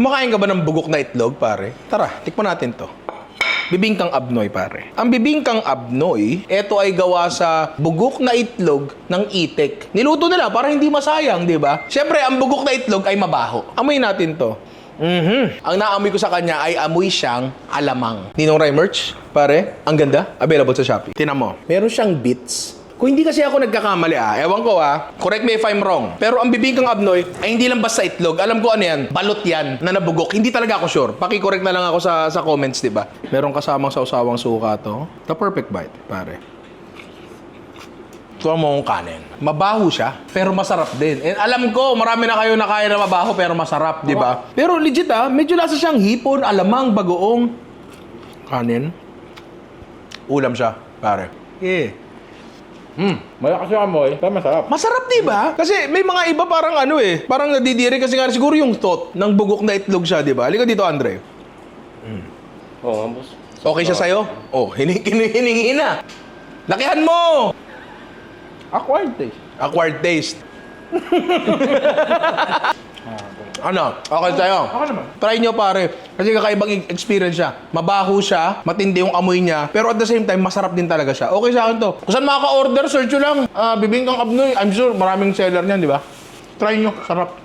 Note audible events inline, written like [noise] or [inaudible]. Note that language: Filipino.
Kumakain ka ba ng bugok na itlog, pare? Tara, tikman natin to. Bibingkang abnoy, pare. Ang bibingkang abnoy, ito ay gawa sa bugok na itlog ng itik. Niluto nila para hindi masayang, di ba? Siyempre, ang bugok na itlog ay mabaho. Amoy natin to. Mhm. Ang naamoy ko sa kanya ay amoy siyang alamang. Ninong Rai merch, pare. Ang ganda. Available sa Shopee. Tinan mo. Meron siyang bits. Kung hindi kasi ako nagkakamali ah, ewan ko ah, correct me if I'm wrong. Pero ang bibingkang abnoy ay hindi lang basta itlog. Alam ko ano yan, balot yan na nabugok. Hindi talaga ako sure. Paki-correct na lang ako sa sa comments, di ba? Meron kasamang sausawang suka to. The perfect bite, pare. Ito mo ang kanin. Mabaho siya, pero masarap din. And alam ko, marami na kayo na kaya na mabaho, pero masarap, di ba? Pero legit ah, medyo lasa siyang hipon, alamang, bagoong. Kanin. Ulam siya, pare. Yeah. Malakas yung amoy, pero masarap. Masarap, di ba? Kasi may mga iba parang ano eh, parang nadidiri kasi nga siguro yung thought ng bugok na itlog siya, di ba? Halika dito, Andre. Oo, oh, boss. Okay siya sa'yo? Oh, hining hiningi na. Lakihan mo! Acquired taste. Acquired taste. [laughs] ano? Okay sa'yo? Ako naman. Try nyo pare. Kasi kakaibang experience siya. Mabaho siya, matindi yung amoy niya, pero at the same time, masarap din talaga siya. Okay sa akin to. Kung saan makaka-order, search nyo lang. Ah, bibingkang abnoy. I'm sure maraming seller niyan, di ba? Try nyo. Sarap.